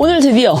오늘 드디어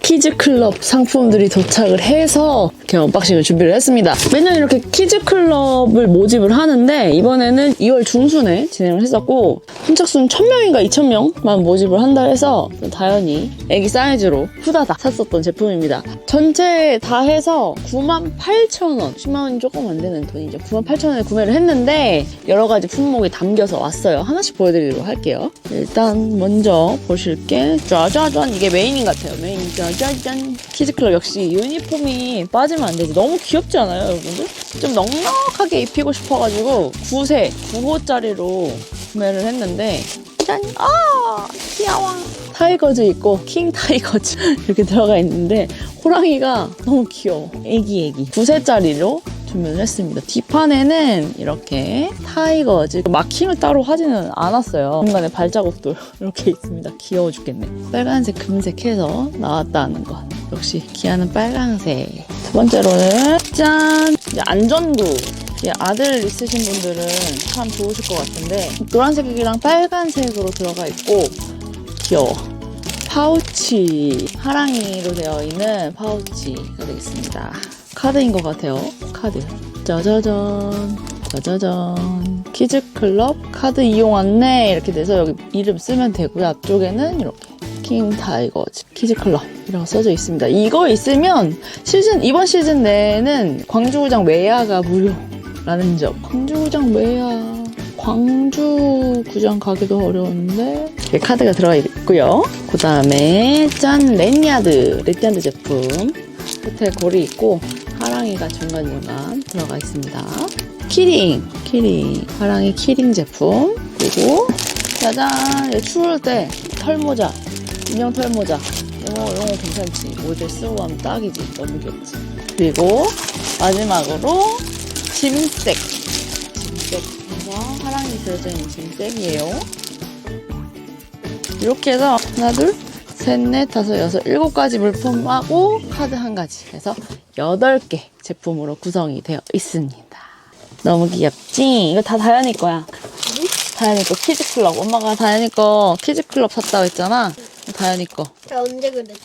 키즈클럽 상품들이 도착을 해서 이렇게 언박싱을 준비를 했습니다. 매년 이렇게 키즈클럽을 모집을 하는데 이번에는 2월 중순에 진행을 했었고 선착순 1000명인가 2000명만 모집을 한다 해서 다현이 애기 사이즈로 후다닥 샀었던 제품입니다. 전체 다 해서 98,000원 10만원이 조금 안 되는 돈이죠. 98,000원에 구매를 했는데 여러 가지 품목이 담겨서 왔어요. 하나씩 보여드리도록 할게요. 일단 먼저 보실 게 짜자잔 이게 메인인 것 같아요. 메인 짜자잔 키즈클럽 역시 유니폼이 빠지면 안 되지. 너무 귀엽지 않아요, 여러분들? 좀 넉넉하게 입히고 싶어가지고 9세 9호짜리로 구매를 했는데 짠! 아 귀여워. 타이거즈 있고 킹 타이거즈 이렇게 들어가 있는데 호랑이가 너무 귀여워. 애기 애기. 9세짜리로 주문을 했습니다. 뒷판에는 이렇게 타이거즈 마킹을 따로 하지는 않았어요. 중간에 발자국도 이렇게 있습니다. 귀여워 죽겠네. 빨간색, 금색 해서 나왔다는 것. 역시 기아는 빨간색. 두 번째로는 짠! 안전구. 이게 아들 있으신 분들은 참 좋으실 것 같은데 노란색이랑 빨간색으로 들어가 있고 귀여워. 파우치 하랑이로 되어 있는 파우치가 되겠습니다. 카드인 것 같아요. 카드. 짜자잔. 짜자잔. 키즈클럽 카드 이용 안내 이렇게 돼서 여기 이름 쓰면 되고요. 앞쪽에는 이렇게 킹 타이거즈 키즈클럽 이라고 써져 있습니다. 이거 있으면 시즌 이번 시즌 내에는 광주구장 외야가 무료 라는 점. 광주구장 외야. 광주 구장 가기도 어려운데? 이렇게 카드가 들어가 있고요. 그 다음에 짠 랜야드. 랜야드 제품. 끝에 골이 있고 하랑이가 중간중간 들어가 있습니다. 키링. 키링. 하랑이 키링 제품. 그리고 짜잔! 이거 추울 때 털모자. 인형 털모자. 이거 이런 거 괜찮지? 모델 쓰고 가면 딱이지. 너무 귀엽지. 그리고 마지막으로 짐색 짐색 해서 하랑이 그려져 있는 짐색이에요 이렇게 해서 하나 둘 셋, 넷, 다섯, 여섯, 일곱 가지 물품하고 카드 한 가지 해서 여덟 개 제품으로 구성이 되어 있습니다. 너무 귀엽지? 이거 다 다현이 거야. 다현이 거 키즈클럽. 엄마가 다현이 거 키즈클럽 샀다고 했잖아. 다현이 거. 저 언제 그랬지?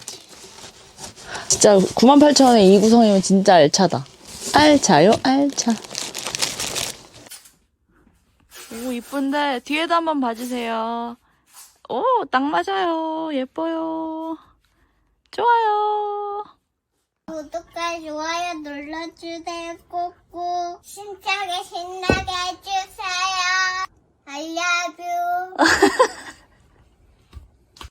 진짜 98,000원에 이 구성이면 진짜 알차다. 알차요, 알차. 오, 이쁜데 뒤에도 한번 봐주세요. 오, 딱 맞아요. 예뻐요. 좋아요. 구독과 좋아요 눌러주세요. 꾹꾹 신차게 신나게 해주